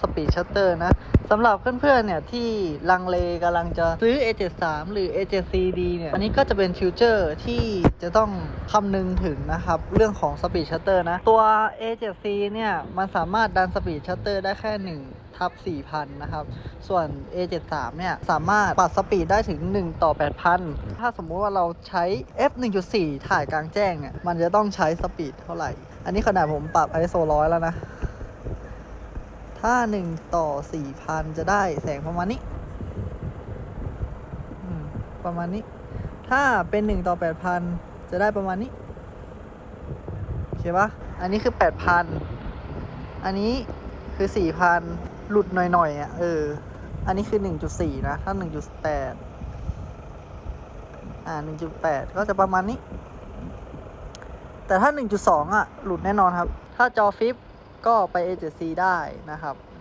สปีดชัตเตอร์นะสำหรับเพื่อนๆเนี่ยที่ลังเลกำลังจะซื้อ A73 หรือ A7CD เนี่ยอันนี้ก็จะเป็นฟิวเจอร์ที่จะต้องคำนึงถึงนะครับ เรื่องของสปีดชัตเตอร์นะ ตัว A7C เนี่ย มันสามารถดันสปีดชัตเตอร์ได้แค่ 1ทับ4,000 นะครับ ส่วน A73 เนี่ย สามารถปรับสปีดได้ถึง 1 ต่อ 8,000 ถ้าสมมุติว่าเราใช้ F 1.4 ถ่ายกลางแจ้งเนี่ย มันจะต้องใช้สปีดเท่าไหร่ อันนี้ขนาดผมปรับ ISO 100 แล้วนะ ถ้า1ต่อ4,000จะได้แสงประมาณนี้ประมาณนี้ ถ้าเป็น1ต่อ8,000จะได้ประมาณนี้โอเคปะอันนี้คือ8,000อันนี้คือ4,000หลุดหน่อยๆอะเออ อันนี้คือ1.4นะ ถ้า1.8อ่า1.8ก็จะประมาณนี้ แต่ถ้า1.2อะ หลุดแน่นอนครับ ถ้าจอฟิป ก็ไป A7C ได้นะครับ